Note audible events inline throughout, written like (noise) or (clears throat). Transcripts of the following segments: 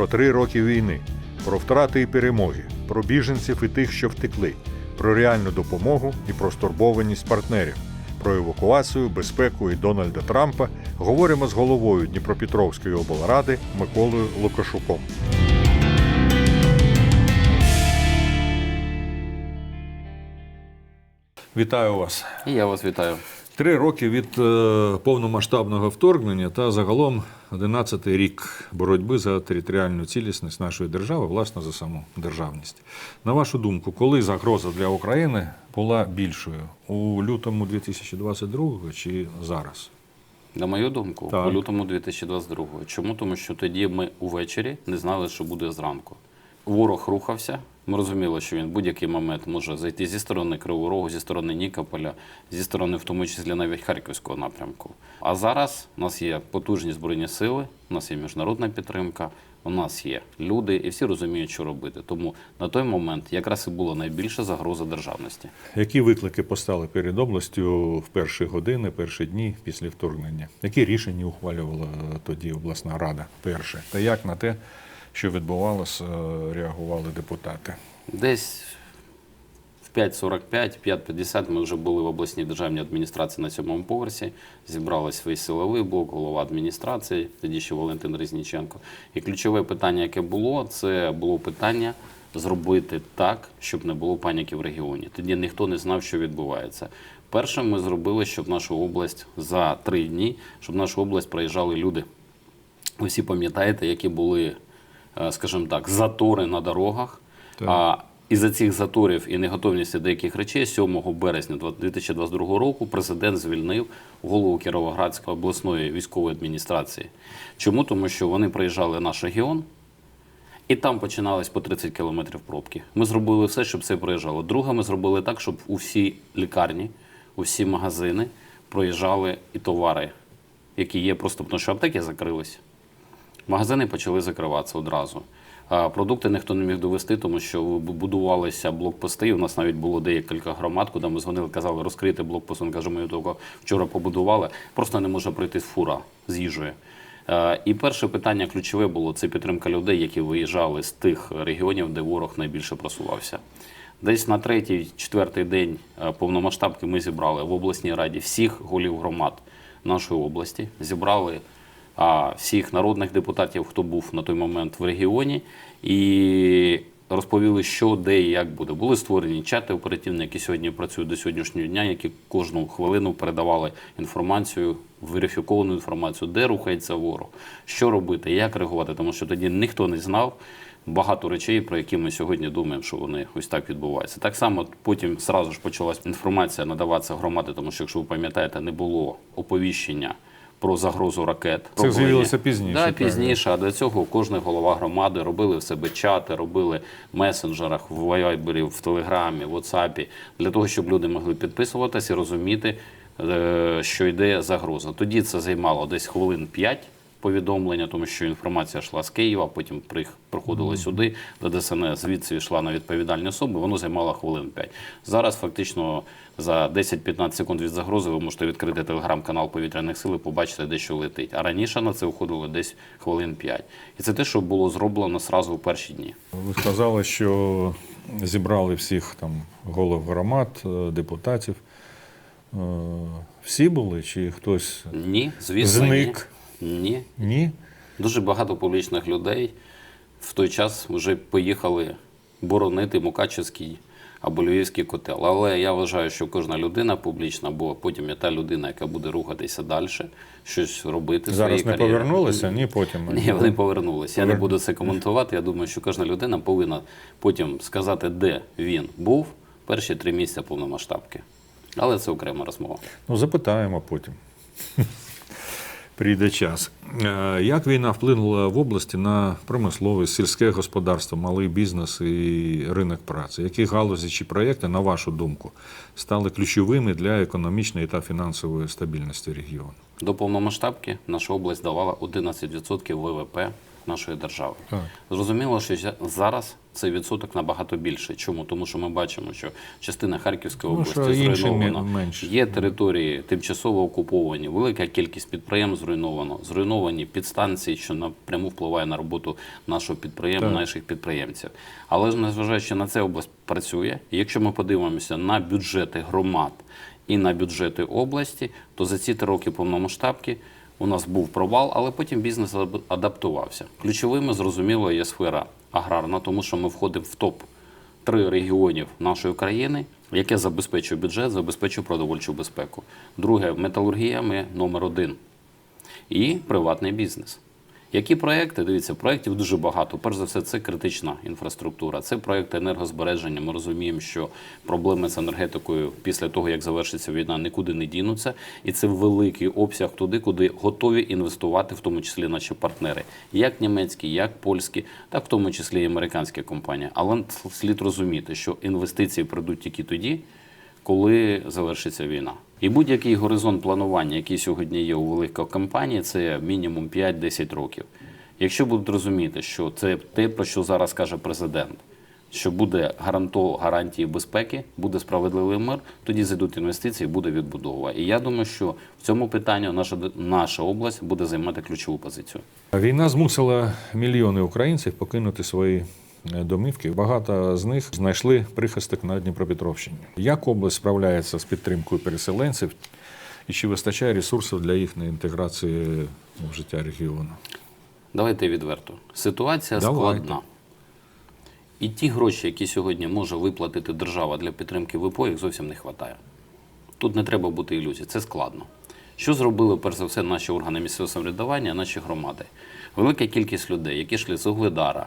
про три роки війни, про втрати і перемоги, про біженців і тих, що втекли, про реальну допомогу і про стурбованість партнерів, про евакуацію, безпеку і Дональда Трампа говоримо з головою Дніпропетровської облради Миколою Лукашуком. Вітаю вас. І я вас вітаю. Три роки від е, повномасштабного вторгнення та загалом 11-й рік боротьби за територіальну цілісність нашої держави, власне, за саму державність. На вашу думку, коли загроза для України була більшою у лютому 2022 чи зараз? На мою думку, Так. у лютому 2022. Чому? Тому що тоді ми увечері не знали, що буде зранку. Ворог рухався. Ми розуміли, що він будь-який момент може зайти зі сторони Кривого Рогу, зі сторони Нікополя, зі сторони, в тому числі навіть Харківського напрямку. А зараз у нас є потужні збройні сили, у нас є міжнародна підтримка, у нас є люди, і всі розуміють, що робити. Тому на той момент якраз і була найбільша загроза державності. Які виклики постали перед областю в перші години, перші дні після вторгнення? Які рішення ухвалювала тоді обласна рада перше? Та як на те, що відбувалося, реагували депутати? Десь в 5.45, 5.50 ми вже були в обласній державній адміністрації на сьомому поверсі. Зібралась весь силовий блок, голова адміністрації, тоді ще Валентин Резніченко. І ключове питання, яке було, це було питання зробити так, щоб не було паніки в регіоні. Тоді ніхто не знав, що відбувається. Перше, ми зробили, щоб нашу область за три дні, щоб нашу область проїжджали люди. Ви всі пам'ятаєте, які були, скажімо так, затори на дорогах. Так. А із-за цих заторів і неготовності деяких речей 7 березня 2022 року президент звільнив голову Кіровоградської обласної військової адміністрації. Чому? Тому що вони приїжджали в наш регіон, і там починались по 30 кілометрів пробки. Ми зробили все, щоб це проїжджало. Друге, ми зробили так, щоб у всі лікарні, у всі магазини проїжджали і товари, які є просто тому, що аптеки закрились. Магазини почали закриватися одразу. Продукти ніхто не міг довести, тому що будувалися блокпости. У нас навіть було декілька громад, куди ми дзвонили, казали, розкрити блокпост. Він каже, ми його вчора побудували. Просто не може пройти фура з їжею. І перше питання ключове було це підтримка людей, які виїжджали з тих регіонів, де ворог найбільше просувався. Десь на третій, четвертий день повномасштабки ми зібрали в обласній раді всіх голів громад нашої області, зібрали а, всіх народних депутатів, хто був на той момент в регіоні, і розповіли, що де і як буде. Були створені чати оперативні, які сьогодні працюють до сьогоднішнього дня, які кожну хвилину передавали інформацію, верифіковану інформацію, де рухається ворог, що робити, як реагувати, тому що тоді ніхто не знав. Багато речей, про які ми сьогодні думаємо, що вони ось так відбуваються. Так само потім зразу ж почалась інформація надаватися громади, тому що, якщо ви пам'ятаєте, не було оповіщення про загрозу ракет. Це Робили- з'явилося пізніше, Да, правильно. пізніше. А до цього кожна голова громади робили в себе чати, робили в месенджерах, в вайбері, в телеграмі, в WhatsApp, для того, щоб люди могли підписуватися і розуміти, е, що йде загроза. Тоді це займало десь хвилин 5 повідомлення, тому що інформація йшла з Києва, потім при- приходила сюди до ДСНС, звідси йшла на відповідальні особи, воно займало хвилин 5. Зараз фактично за 10-15 секунд від загрози ви можете відкрити телеграм-канал повітряних сил і побачити, де що летить. А раніше на це уходило десь хвилин 5. І це те, що було зроблено сразу в перші дні. Ви сказали, що зібрали всіх там голов громад, е, депутатів. Е, Всі були чи хтось Ні, звісно, зник? ні. Ні. Ні? Дуже багато публічних людей в той час вже поїхали боронити Мукачевський або Львівський котел. Але я вважаю, що кожна людина публічна, бо потім є та людина, яка буде рухатися далі, щось робити. Зараз не кар'єрі. повернулися, ні потім. Ні, вони повернулися. Я не буду це коментувати. Я думаю, що кожна людина повинна потім сказати, де він був перші три місяці повномасштабки. Але це окрема розмова. Ну, запитаємо потім. Прийде час. Е, Як війна вплинула в області на промисловість, сільське господарство, малий бізнес і ринок праці? Які галузі чи проєкти, на вашу думку, стали ключовими для економічної та фінансової стабільності регіону? До повномасштабки наша область давала 11% ВВП нашої держави. Так. Зрозуміло, що зараз Цей відсоток набагато більше. Чому? Тому що ми бачимо, що частина Харківської Ну, області зруйнована. менше. Є території тимчасово окуповані, велика кількість підприємств зруйновано, зруйновані підстанції, що напряму впливає на роботу нашого підприємства, наших підприємців. Але ж незважаючи на це, область працює. І якщо ми подивимося на бюджети громад і на бюджети області, то за ці три роки повномасштабки у нас був провал, але потім бізнес адаптувався. Ключовими, зрозуміло, є сфера аграрна, тому що ми входимо в топ 3 регіонів нашої країни, яке забезпечує бюджет, забезпечує продовольчу безпеку. Друге, металургія ми номер один. І приватний бізнес. Які проекти? Дивіться, проєктів дуже багато. Перш за все, це критична інфраструктура, це проекти енергозбереження. Ми розуміємо, що проблеми з енергетикою після того, як завершиться війна, нікуди не дінуться. І це великий обсяг туди, куди готові інвестувати, в тому числі наші партнери, як німецькі, як польські, так в тому числі і американські компанії. Але слід розуміти, що інвестиції прийдуть тільки тоді, коли завершиться війна. І будь-який горизонт планування, який сьогодні є у великих компаній, це мінімум 5-10 років. Якщо будуть розуміти, що це те, про що зараз каже президент, що буде гаранто гарантії безпеки, буде справедливий мир, тоді зайдуть інвестиції, буде відбудова. І я думаю, що в цьому питанні наша наша область буде займати ключову позицію. Війна змусила мільйони українців покинути свої домівки. Багато з них знайшли прихисток на Дніпропетровщині. Як область справляється з підтримкою переселенців і чи вистачає ресурсів для їхньої інтеграції в життя регіону? Давайте відверто. Ситуація Давайте. складна. І ті гроші, які сьогодні може виплатити держава для підтримки ВПО, їх зовсім не вистачає. Тут не треба бути ілюзій, це складно. Що зробили, перш за все, наші органи місцевого самоврядування, наші громади? Велика кількість людей, які йшли з Угледара,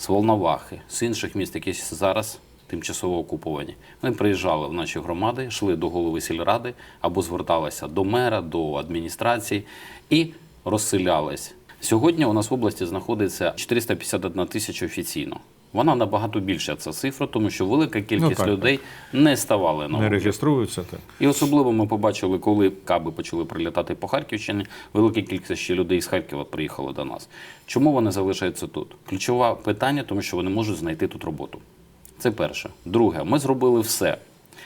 з Волновахи, з інших міст, які зараз тимчасово окуповані. Вони приїжджали в наші громади, йшли до голови сільради або зверталися до мера, до адміністрації і розселялись. Сьогодні у нас в області знаходиться 451 тисяча офіційно. Вона набагато більша ця цифра, тому що велика кількість так, людей не ставали на Не реєструються так. І особливо ми побачили, коли каби почали прилітати по Харківщині, велика кількість ще людей з Харкова приїхало до нас. Чому вони залишаються тут? Ключове питання, тому що вони можуть знайти тут роботу. Це перше. Друге, ми зробили все,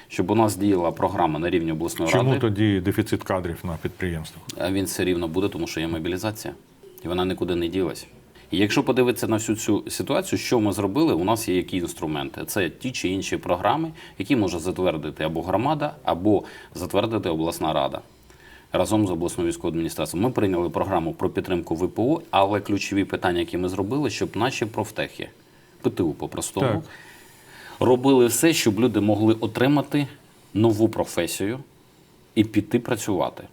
щоб у нас діяла програма на рівні обласної Чому ради. тоді дефіцит кадрів на підприємствах? А він все рівно буде, тому що є мобілізація, і вона нікуди не ділась. І якщо подивитися на всю цю ситуацію, що ми зробили, у нас є які інструменти. Це ті чи інші програми, які може затвердити або громада, або затвердити обласна рада. Разом з обласною військовою адміністрацією. Ми прийняли програму про підтримку ВПО, але ключові питання, які ми зробили, щоб наші профтехи, ПТУ по-простому, робили все, щоб люди могли отримати нову професію і піти працювати.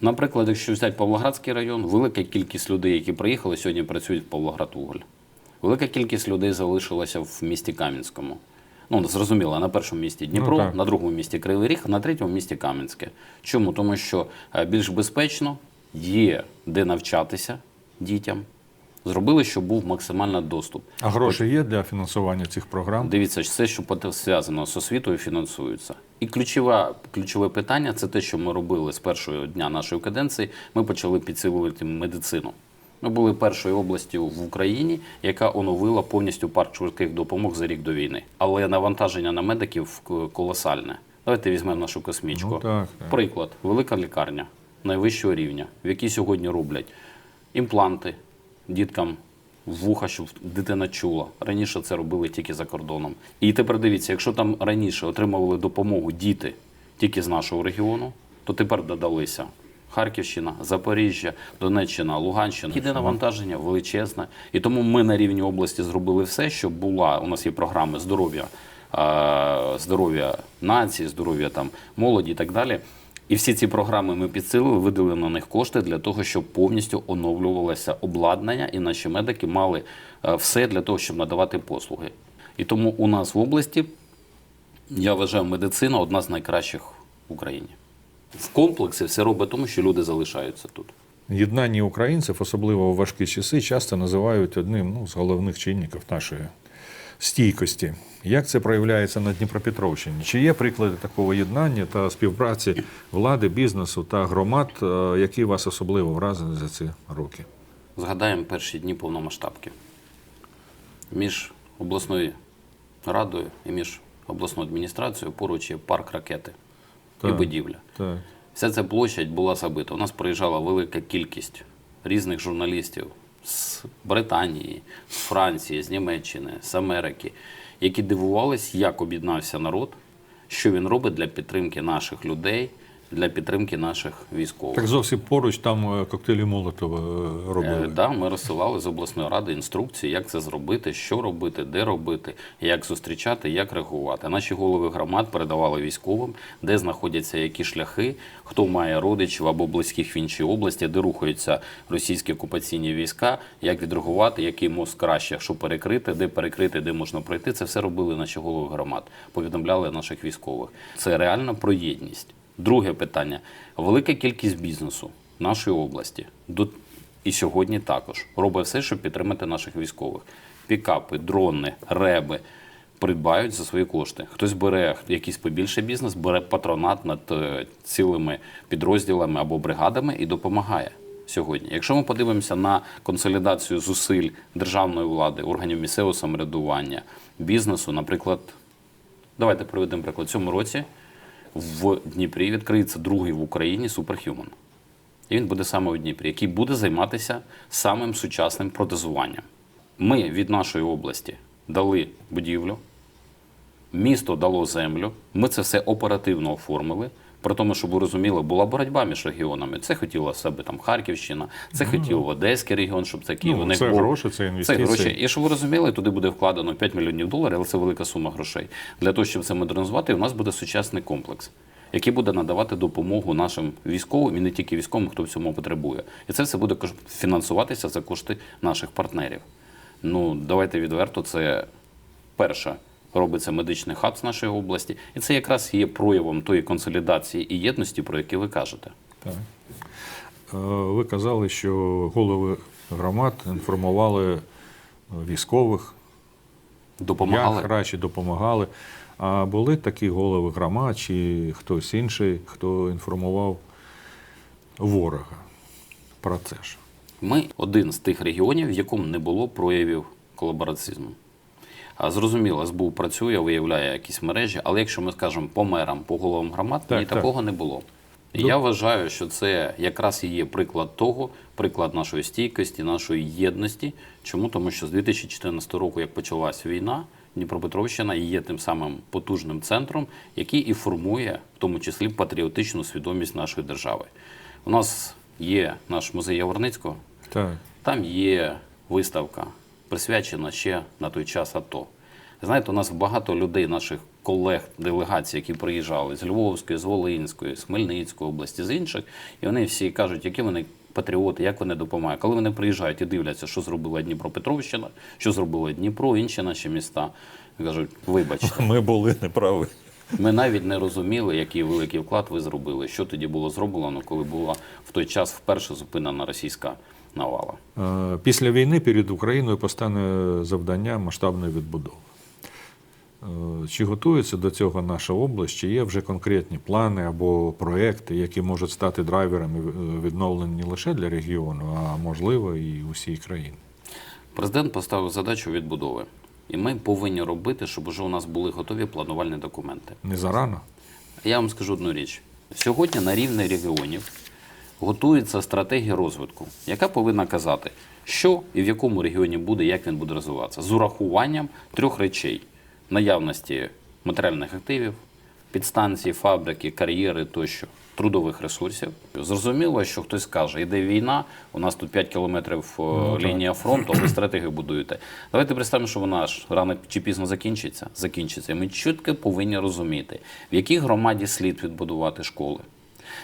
Наприклад, якщо взяти Павлоградський район, велика кількість людей, які приїхали, сьогодні працюють в Павлоградуголь. Велика кількість людей залишилася в місті Кам'янському. Ну, зрозуміло, на першому місті Дніпро, ну, на другому місті Кривий Ріг, на третьому місті Кам'янське. Чому? Тому що е, більш безпечно є де навчатися дітям. Зробили, щоб був максимальний доступ. А гроші є для фінансування цих програм? Дивіться, все, що зв'язано з освітою, фінансується. І ключове, ключове питання це те, що ми робили з першого дня нашої каденції. Ми почали підсилювати медицину. Ми були першою областю в Україні, яка оновила повністю парк швидких допомог за рік до війни. Але навантаження на медиків колосальне. Давайте візьмемо нашу космічку. Ну, так, так. Приклад, велика лікарня найвищого рівня, в якій сьогодні роблять імпланти діткам в вуха, щоб дитина чула. Раніше це робили тільки за кордоном. І тепер дивіться, якщо там раніше отримували допомогу діти тільки з нашого регіону, то тепер додалися Харківщина, Запоріжжя, Донеччина, Луганщина. Іде навантаження величезне. І тому ми на рівні області зробили все, щоб була. У нас є програми здоров'я, здоров'я нації, здоров'я там молоді і так далі. І всі ці програми ми підсилили, видали на них кошти для того, щоб повністю оновлювалося обладнання, і наші медики мали е, все для того, щоб надавати послуги. І тому у нас в області, я вважаю, медицина одна з найкращих в Україні. В комплексі все робить тому, що люди залишаються тут. Єднання українців, особливо у важкі часи, часто називають одним ну, з головних чинників нашої стійкості. Як це проявляється на Дніпропетровщині? Чи є приклади такого єднання та співпраці влади, бізнесу та громад, е, які вас особливо вразили за ці роки? Згадаємо перші дні повномасштабки. Між обласною радою і між обласною адміністрацією поруч є парк ракети і будівля. Так. Вся ця площадь була забита. У нас приїжджала велика кількість різних журналістів з Британії, з Франції, з Німеччини, з Америки, які дивувались, як об'єднався народ, що він робить для підтримки наших людей, для підтримки наших військових. Так зовсім поруч там е, коктейлі Молотова е, Е, да, ми розсилали з обласної ради інструкції, як це зробити, що робити, де робити, як зустрічати, як реагувати. Наші голови громад передавали військовим, де знаходяться які шляхи, хто має родичів або близьких в іншій області, де рухаються російські окупаційні війська, як відреагувати, який мост краще, що перекрити, де перекрити, де можна пройти. Це все робили наші голови громад, повідомляли наших військових. Це реально про єдність. Друге питання: велика кількість бізнесу нашої області до і сьогодні також робить все, щоб підтримати наших військових. Пікапи, дрони, реби придбають за свої кошти. Хтось бере якийсь побільший бізнес, бере патронат над е, цілими підрозділами або бригадами і допомагає сьогодні. Якщо ми подивимося на консолідацію зусиль державної влади, органів місцевого самоврядування, бізнесу, наприклад, давайте приведемо приклад. Цьому році в Дніпрі відкриється другий в Україні Superhuman. І він буде саме у Дніпрі, який буде займатися самим сучасним протезуванням. Ми від нашої області дали будівлю, місто дало землю. Ми це все оперативно оформили. При тому, щоб ви розуміли, була боротьба між регіонами. Це хотіла себе там Харківщина, це хотів Одеський регіон, щоб такий Ну, це був. гроші, це Це гроші. І щоб ви розуміли, туди буде вкладено 5 мільйонів доларів, але це велика сума грошей. Для того, щоб це модернізувати, у нас буде сучасний комплекс, який буде надавати допомогу нашим військовим і не тільки військовим, хто в цьому потребує. І це все буде фінансуватися за кошти наших партнерів. Ну, давайте відверто, це перше. Робиться медичний хаб з нашої області, і це якраз є проявом тої консолідації і єдності, про які ви кажете. Так. Е, Ви казали, що голови громад інформували е, військових, Допомагали. як краще допомагали. А були такі голови громад чи хтось інший, хто інформував ворога про це ж. Ми один з тих регіонів, в якому не було проявів колаборацизму. Зрозуміло, СБУ працює, виявляє якісь мережі, але якщо ми скажемо по мерам, по головам громад, Так, ні, так. такого не було. І Ну. я вважаю, що це якраз і є приклад того, приклад нашої стійкості, нашої єдності. Чому? Тому що з 2014 року, як почалась війна, Дніпропетровщина є тим самим потужним центром, який і формує, в тому числі, патріотичну свідомість нашої держави. У нас є наш музей Яворницького, Так. там є виставка, присвячена ще на той час АТО. Знаєте, у нас багато людей, наших колег, делегацій, які приїжджали з Львовської, з Волинської, з Хмельницької області, з інших, і вони всі кажуть, які вони патріоти, як вони допомагають. Коли вони приїжджають і дивляться, що зробила Дніпропетровщина, що зробила Дніпро, інші наші міста, кажуть, вибачте. (laughs) Ми були неправі. Ми навіть не розуміли, який великий вклад ви зробили, що тоді було зроблено, коли була в той час вперше зупинена російська навала. Е, Після війни перед Україною постане завдання масштабної відбудови. Е, Чи готується до цього наша область, чи є вже конкретні плани або проекти, які можуть стати драйверами відновлення не лише для регіону, а можливо і усієї країни? Президент поставив задачу відбудови, і ми повинні робити, щоб уже у нас були готові планувальні документи. Не зарано? Я вам скажу одну річ: сьогодні на рівні регіонів готується стратегія розвитку, яка повинна казати, що і в якому регіоні буде, як він буде розвиватися, з урахуванням трьох речей: наявності матеріальних активів, підстанції, фабрики, кар'єри тощо. Трудових ресурсів. Зрозуміло, що хтось каже, йде війна, у нас тут 5 кілометрів е, лінія фронту, а ви стратегію будуєте. Давайте представимо, що вона ж рано чи пізно закінчиться. Закінчиться. Ми чітко повинні розуміти, в якій громаді слід відбудувати школи,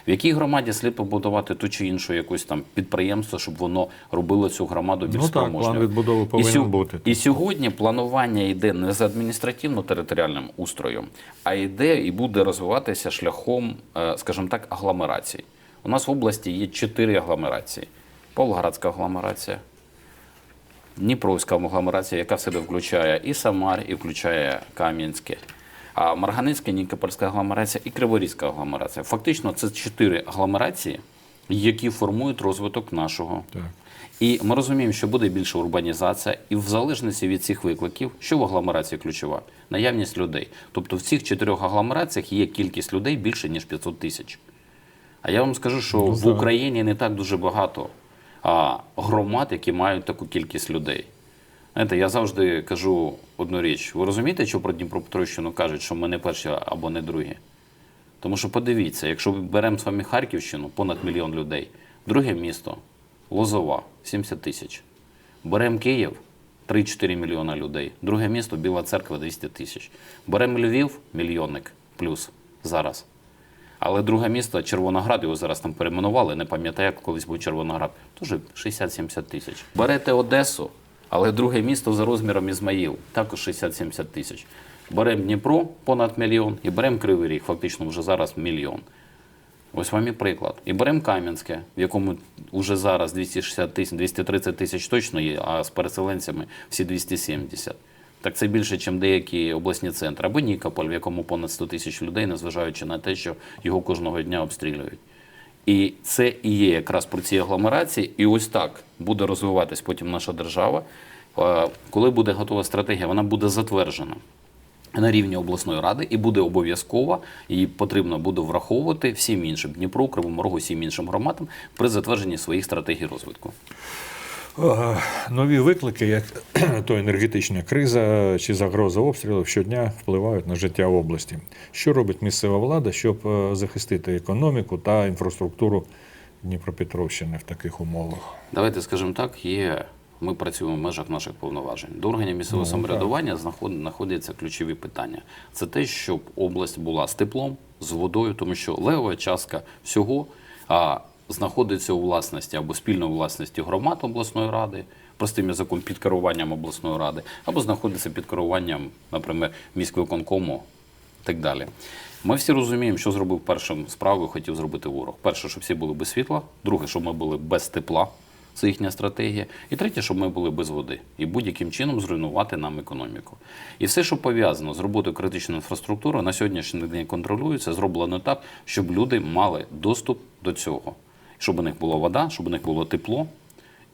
в якій громаді слід побудувати ту чи іншу якусь там підприємство, щоб воно робило цю громаду більш Ну спроможною. план відбудови повинен і, сьо- бути. І сьогодні планування йде не з адміністративно-територіальним устроєм, а йде і буде розвиватися шляхом, е, скажімо так, агломерацій. У нас в області є чотири агломерації: Павлоградська агломерація, Дніпровська агломерація, яка в себе включає і Самар, і включає Кам'янське. А Марганецька, Нікопольська агломерація і Криворізька агломерація. Фактично, це чотири агломерації, які формують розвиток нашого. Так. І ми розуміємо, що буде більша урбанізація, і в залежності від цих викликів, що в агломерації ключова? Наявність людей. Тобто в цих чотирьох агломераціях є кількість людей більше, ніж 500 тисяч. А я вам скажу, що Ну, в. Україні не так дуже багато а, громад, які мають таку кількість людей. Знаєте, я завжди кажу одну річ. Ви розумієте, що про Дніпропетровщину кажуть, що ми не перші або не другі? Тому що подивіться, якщо беремо з вами Харківщину, понад мільйон людей, друге місто Лозова 70 тисяч. Беремо Київ 3-4 мільйона людей. Друге місто Біла Церква 200 тисяч. Беремо Львів мільйонник плюс зараз. Але друге місто Червоноград, його зараз там перейменували, не пам'ятаю, як колись був Червоноград, теж 60-70 тисяч. Берете Одесу, але друге місто за розміром Ізмаїл, також 60-70 тисяч. Беремо Дніпро понад мільйон і беремо Кривий Ріг, фактично вже зараз мільйон. Ось вам і приклад. І беремо Кам'янське, в якому вже зараз 260 тисяч, 230 тисяч точно є, а з переселенцями всі 270. Так це більше, ніж деякі обласні центри. Або Нікополь, в якому понад 100 тисяч людей, незважаючи на те, що його кожного дня обстрілюють. І це і є якраз про ці агломерації. І ось так буде розвиватись потім наша держава. Е, Коли буде готова стратегія, вона буде затверджена на рівні обласної ради і буде обов'язково, її потрібно буде враховувати всім іншим Дніпру, Кривому Рогу, всім іншим громадам при затвердженні своїх стратегій розвитку. Е, Нові виклики, як (clears throat) то енергетична криза чи загроза обстрілів, щодня впливають на життя в області. Що робить місцева влада, щоб е, захистити економіку та інфраструктуру Дніпропетровщини в таких умовах? Давайте скажемо так, є. Ми працюємо в межах наших повноважень. До органів місцевого Ну, самоврядування знаход- знаходяться ключові питання. Це те, щоб область була з теплом, з водою, тому що левова частка всього а, знаходиться у власності або спільної власності громад обласної ради, простим язиком під керуванням обласної ради, або знаходиться під керуванням, наприклад, міськвиконкому і так далі. Ми всі розуміємо, що зробив першим справою, хотів зробити ворог. Перше, щоб всі були без світла, друге, щоб ми були без тепла. Це їхня стратегія. І третє, щоб ми були без води і будь-яким чином зруйнувати нам економіку. І все, що пов'язано з роботою критичної інфраструктури, на сьогоднішній день контролюється, зроблено так, щоб люди мали доступ до цього. Щоб у них була вода, щоб у них було тепло,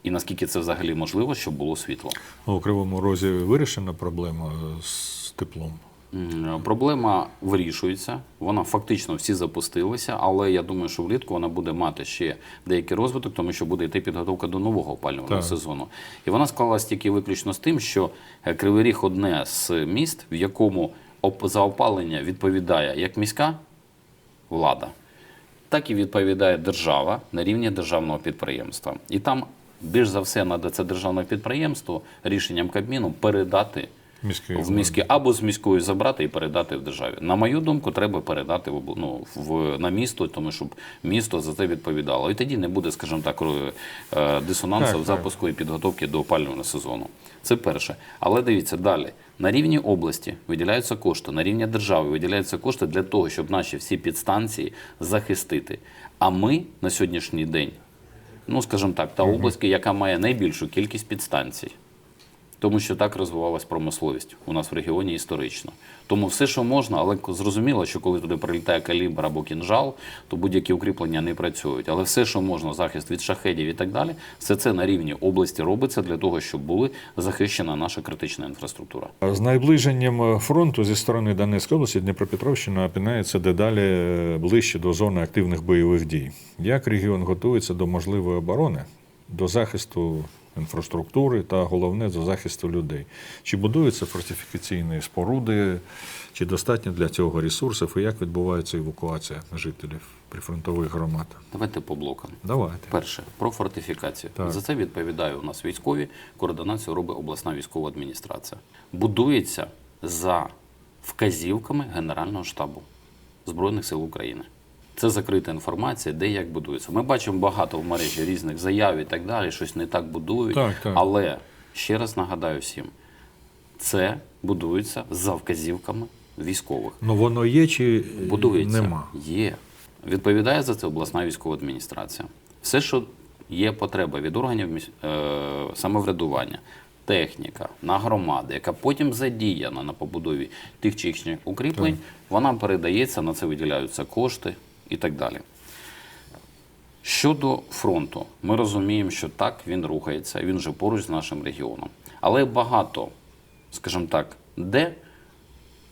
і наскільки це взагалі можливо, щоб було світло. У Кривому Розі вирішена проблема е, з теплом. Проблема вирішується, вона фактично всі запустилися, але я думаю, що влітку вона буде мати ще деякий розвиток, тому що буде йти підготовка до нового опалювального Так. сезону. І вона склалась тільки виключно з тим, що е, Кривий Ріг одне з міст, в якому за опалення відповідає як міська влада, так і відповідає держава на рівні державного підприємства. І там більш за все треба це державне підприємство рішенням Кабміну передати Міський в міські або з міської забрати і передати в державі. На мою думку, треба передати в, ну, в на місто, тому щоб місто за це відповідало. І тоді не буде, скажімо так, е, дисонансу в запуску і підготовки до опалювального сезону. Це перше. Але дивіться далі. На рівні області виділяються кошти, на рівні держави виділяються кошти для того, щоб наші всі підстанції захистити. А ми на сьогоднішній день, ну скажімо так, та область, яка має найбільшу кількість підстанцій. Тому що так розвивалась промисловість у нас в регіоні історично. Тому все, що можна, але зрозуміло, що коли туди прилітає калібр або кінжал, то будь-які укріплення не працюють. Але все, що можна, захист від шахедів і так далі, все це на рівні області робиться для того, щоб була захищена наша критична інфраструктура. З наближенням фронту зі сторони Донецької області Дніпропетровщина опинається дедалі е, ближче до зони активних бойових дій. Як регіон готується до можливої оборони, до захисту інфраструктури та головне до захисту людей? Чи будуються фортифікаційні споруди, чи достатньо для цього ресурсів, і як відбувається евакуація жителів прифронтових громад? Давайте по блокам. Давайте. Перше про фортифікацію. Так. За це відповідає у нас військові. Координацію робить обласна військова адміністрація. Будується за вказівками Генерального штабу Збройних сил України. Це закрита інформація, де як будується. Ми бачимо багато в мережі різних заяв і так далі, щось не так будують. Так, так. Але ще раз нагадаю всім, це будується за вказівками військових. Ну воно є чи Будується. нема? Є. Відповідає за це обласна військова адміністрація. Все, що є потреба від органів міс- е, самоврядування, техніка на громади, яка потім задіяна на побудові тих чи інших укріплень, вона передається, на це виділяються кошти і так далі. Щодо фронту, ми розуміємо, що так він рухається, він вже поруч з нашим регіоном. Але багато, скажімо так, де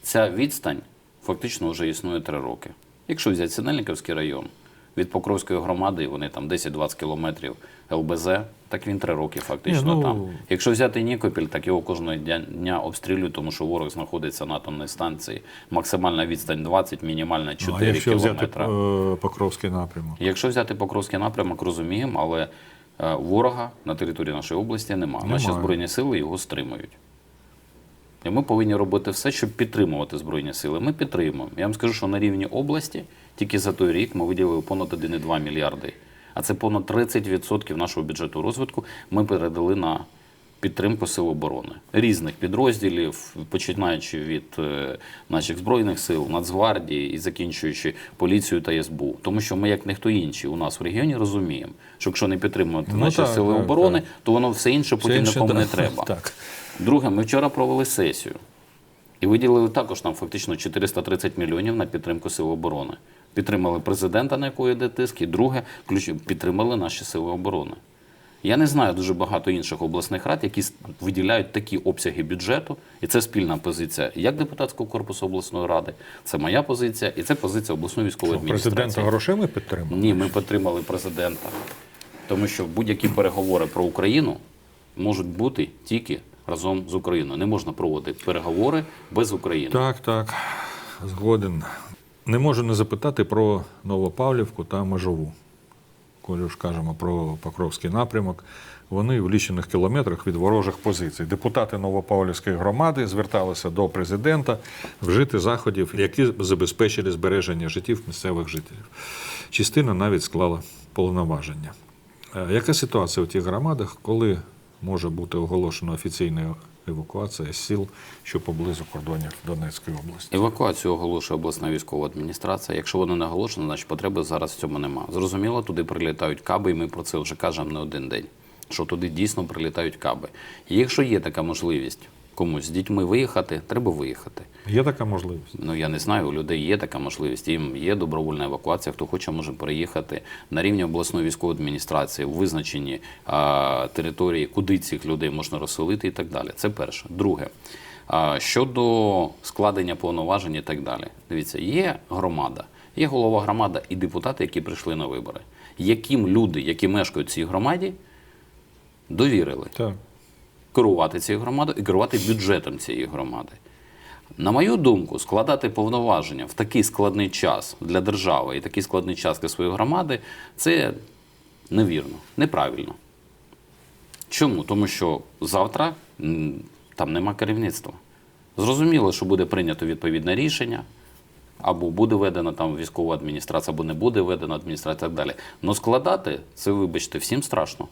ця відстань фактично вже існує три роки. Якщо взяти Синельниковський район, від Покровської громади вони там 10-20 кілометрів ЛБЗ, так він три роки фактично Ні, ну- там. Якщо взяти Нікопіль, так його кожного дня- обстрілюють, тому що ворог знаходиться на атомній станції. Максимальна відстань 20, мінімальна 4 Ну, а якщо взяти кілометри. е, Покровський напрямок? Якщо взяти Покровський напрямок, розуміємо, але е, ворога на території нашої області немає. Наші збройні сили його стримують. І ми повинні робити все, щоб підтримувати збройні сили. Ми підтримуємо. Я вам скажу, що на рівні області тільки за той рік ми виділили понад 1,2 мільярди. А це понад 30% нашого бюджету розвитку ми передали на підтримку сил оборони різних підрозділів, починаючи від е, наших збройних сил, Нацгвардії і закінчуючи поліцією та СБУ. Тому що ми, як ніхто інший, у нас в регіоні розуміємо, що якщо не підтримувати Ну, наші так, сили так, оборони, так. то воно все інше потім нікому не треба. (laughs) Так. Друге, ми вчора провели сесію і виділили також нам фактично 430 мільйонів на підтримку сил оборони. Підтримали президента, на якого йде тиск, і друге, підтримали наші сили оборони. Я не знаю дуже багато інших обласних рад, які виділяють такі обсяги бюджету, і це спільна позиція як депутатського корпусу обласної ради, це моя позиція, і це позиція обласної військової адміністрації. Президента грошима підтримав? Ні, ми підтримали президента. Тому що будь-які переговори про Україну можуть бути тільки разом з Україною. Не можна проводити переговори без України. Так, так, згоден. Не можу не запитати про Новопавлівку та Межову. Коли ж кажемо про Покровський напрямок, вони в лічених кілометрах від ворожих позицій. Депутати Новопавлівської громади зверталися до президента вжити заходів, які забезпечили збереження життів місцевих жителів. Частина навіть склала повноваження. Е, Яка ситуація у тих громадах, коли може бути оголошена офіційна евакуація сіл, що поблизу кордонів Донецької області? Евакуацію оголошує обласна військова адміністрація. Якщо вона не оголошена, значить потреби зараз в цьому нема. Зрозуміло, туди прилітають каби, і ми про це вже кажемо не один день. Що туди дійсно прилітають каби. І якщо є така можливість комусь з дітьми виїхати, треба виїхати. Є така можливість? Ну я не знаю, у людей є така можливість. Їм є добровольна евакуація. Хто хоче, може переїхати на рівні обласної військової адміністрації, в визначені а, території, куди цих людей можна розселити і так далі. Це перше. Друге. А, щодо складення повноважень і так далі. Дивіться, є громада, є голова громади і депутати, які прийшли на вибори. Яким люди, які мешкають в цій громаді, довірили Так. керувати цією громадою і керувати бюджетом цієї громади. На мою думку, складати повноваження в такий складний час для держави і такий складний час для своєї громади це невірно, неправильно. Чому? Тому що завтра там нема керівництва. Зрозуміло, що буде прийнято відповідне рішення, або буде введена там військова адміністрація, або не буде введена адміністрація і так далі. Но складати це, вибачте, всім страшно.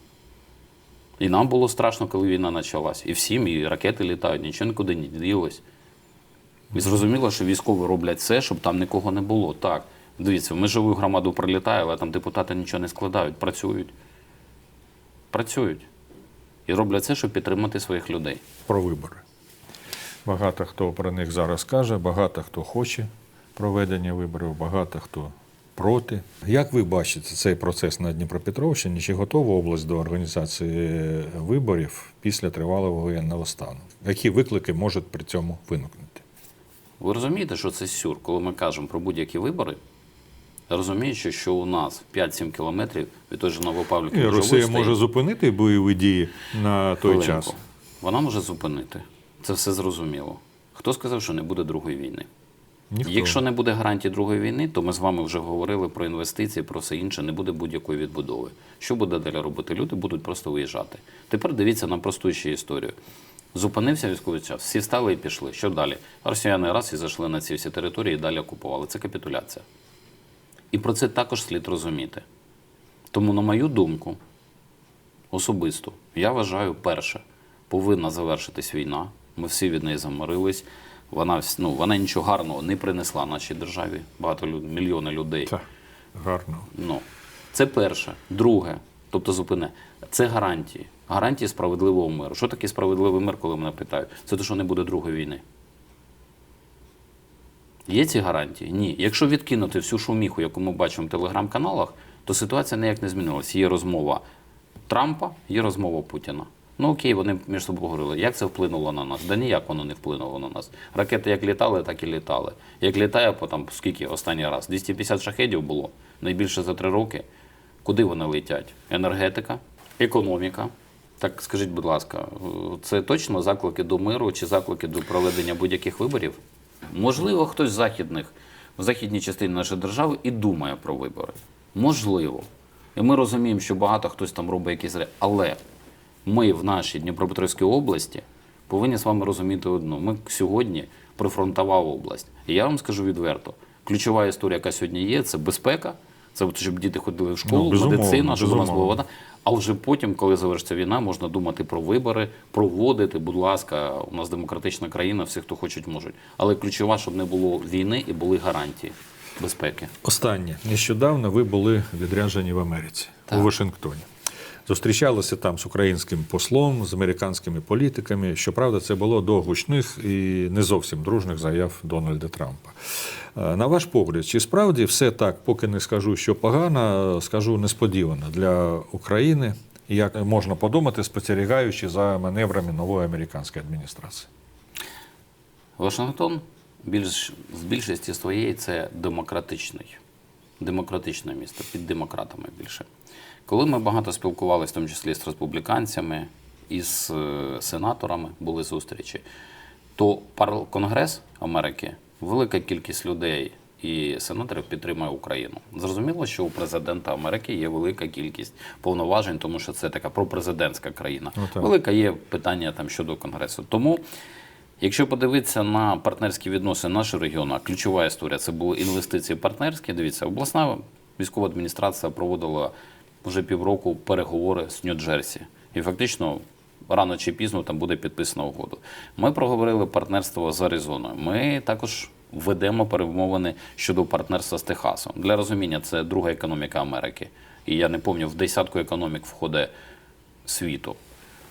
І нам було страшно, коли війна почалась. І всім, і ракети літають, нічого нікуди не ділось. І зрозуміло, що військові роблять все, щоб там нікого не було. Так, дивіться, в межову громаду прилітає, але там депутати нічого не складають, працюють. Працюють. І роблять все, щоб підтримати своїх людей. Про вибори. Багато хто про них зараз каже, багато хто хоче проведення виборів, багато хто проти. Як ви бачите цей процес на Дніпропетровщині? Чи готова область до організації виборів після тривалого воєнного стану? Які виклики можуть при цьому виникнути? Ви розумієте, що це сюр, коли ми кажемо про будь-які вибори, розуміючи, що у нас 5-7 кілометрів від той же Новопавлівки Росія стоїть. може зупинити бойові дії на той Хвилинку. час. Вона може зупинити. Це все зрозуміло. Хто сказав, що не буде другої війни? Ніхто. Якщо не буде гарантії другої війни, то ми з вами вже говорили про інвестиції, про все інше, не буде будь-якої відбудови. Що буде далі робити? Люди будуть просто виїжджати. Тепер дивіться на простущу історію. Зупинився військовий час, всі встали і пішли. Що далі? Росіяни раз і зайшли на ці всі території і далі окупували. Це капітуляція. І про це також слід розуміти. Тому, на мою думку, особисто, я вважаю, перше, повинна завершитись війна. Ми всі від неї заморились. Вона, ну, вона нічого гарного не принесла нашій державі. Багато люд, мільйони людей. Так, гарно. Ну, це перше. Друге, тобто зупине, це гарантії. Гарантії справедливого миру. Що таке справедливий мир, коли мене питають? Це те, що не буде другої війни. Є ці гарантії? Ні. Якщо відкинути всю шуміху, яку ми бачимо в телеграм-каналах, то ситуація ніяк не змінилася. Є розмова Трампа, є розмова Путіна. Ну окей, вони між собою говорили. Як це вплинуло на нас? Да ніяк воно не вплинуло на нас. Ракети як літали, так і літали. Як літає, по там скільки останній раз? 250 шахедів було найбільше за три роки. Куди вони летять? Енергетика, економіка. Так скажіть, будь ласка, це точно заклики до миру чи заклики до проведення будь-яких виборів? Можливо, хтось з західних в західній частині нашої держави і думає про вибори. Можливо. І ми розуміємо, що багато хтось там робить якісь ре- але ми в нашій Дніпропетровській області повинні з вами розуміти одну. Ми сьогодні прифронтова область. І я вам скажу відверто: ключова історія, яка сьогодні є, це безпека. Це щоб діти ходили в школу, Ну, безумовно, медицина, щоб у нас була вода. А вже потім, коли завершиться війна, можна думати про вибори, проводити. Будь ласка, у нас демократична країна, всі, хто хочуть, можуть. Але ключова, щоб не було війни і були гарантії безпеки. Останнє. Нещодавно ви були відряджені в Америці, Так. у Вашингтоні. Зустрічалися там з українським послом, з американськими політиками. Щоправда, це було до гучних і не зовсім дружних заяв Дональда Трампа. Е, На ваш погляд, чи справді все так, поки не скажу, що погано, скажу несподівано для України, як можна подумати, спостерігаючи за маневрами нової американської адміністрації? Вашингтон більш з більшості своєї це демократичний, демократичне місто під демократами більше. Коли ми багато спілкувалися, в тому числі з республіканцями і з е, сенаторами були зустрічі, то Конгрес Америки, велика кількість людей і сенаторів підтримує Україну. Зрозуміло, що у президента Америки є велика кількість повноважень, тому що це така пропрезидентська країна. Ну. Велика є питання там щодо конгресу. Тому Якщо подивитися на партнерські відносини нашого регіону, а ключова історія це були інвестиції партнерські. Дивіться, обласна військова адміністрація проводила вже півроку переговори з Нью-Джерсі. І фактично рано чи пізно там буде підписана угода. Ми проговорили партнерство з Аризоною. Ми також ведемо перемовини щодо партнерства з Техасом. Для розуміння, це друга економіка Америки. І я не пам'ятаю, в десятку економік входить світу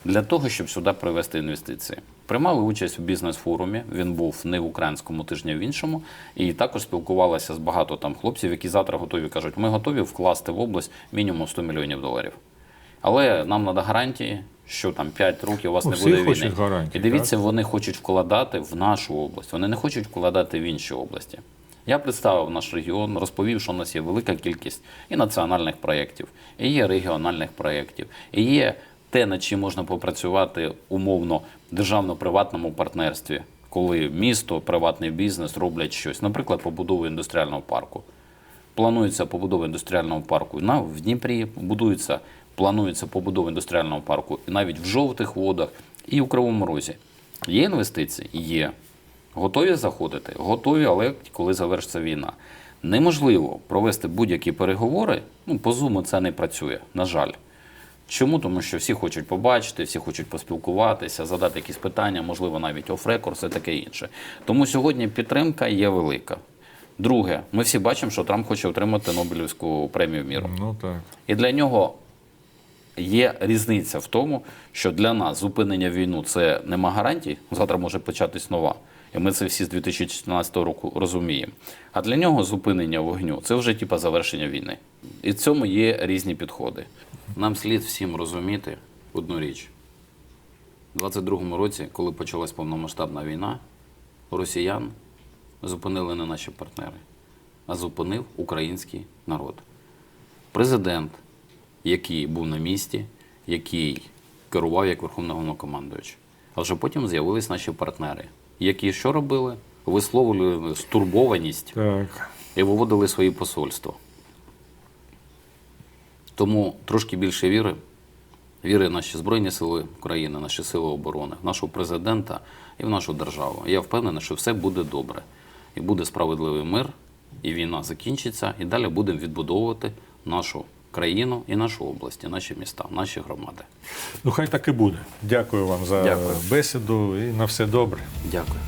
для того, щоб сюди привести інвестиції. Приймали участь в бізнес-форумі. Він був не в українському тижні, а в іншому. І також спілкувалися з багато там хлопців, які завтра готові кажуть, ми готові вкласти в область мінімум 100 мільйонів доларів. Але нам треба гарантії, що там 5 років у вас Ну, не буде війни. гарантій, І дивіться, вони хочуть вкладати в нашу область. Вони не хочуть вкладати в інші області. Я представив наш регіон, розповів, що у нас є велика кількість і національних проєктів, і є регіональних проєктів, і є те, над чим можна попрацювати умовно державно-приватному партнерстві, коли місто, приватний бізнес роблять щось, наприклад, побудову індустріального парку. Планується побудова індустріального парку на в Дніпрі, будується, планується побудова індустріального парку і навіть в жовтих водах, і у Кривому Розі. Є інвестиції? Є. Готові заходити? Готові, але коли завершиться війна. Неможливо провести будь-які переговори. Ну, по Zoom це не працює, на жаль. Чому? Тому що всі хочуть побачити, всі хочуть поспілкуватися, задати якісь питання, можливо, навіть оф-рекорд, і таке інше. Тому сьогодні підтримка є велика. Друге, ми всі бачимо, що Трамп хоче отримати Нобелівську премію міру. Ну так. І для нього є різниця в тому, що для нас зупинення війну це нема гарантій. Завтра може початись нова. І ми це всі з 2014 року розуміємо. А для нього зупинення вогню це вже типа завершення війни. І в цьому є різні підходи. Нам слід всім розуміти одну річ. У 22-му році, коли почалась повномасштабна війна, росіян зупинили не наші партнери, а зупинив український народ. Президент, який був на місці, який керував як верховний головнокомандуючий. А вже потім з'явились наші партнери, які що робили? Висловлювали стурбованість Так. і виводили свої посольства. Тому трошки більше віри. Віри в наші Збройні Сили України, наші сили оборони, в нашого президента і в нашу державу. Я впевнений, що все буде добре. І буде справедливий мир, і війна закінчиться, і далі будемо відбудовувати нашу країну і нашу область, і наші міста, наші громади. Ну, хай так і буде. Дякую вам за Дякую. бесіду і на все добре. Дякую.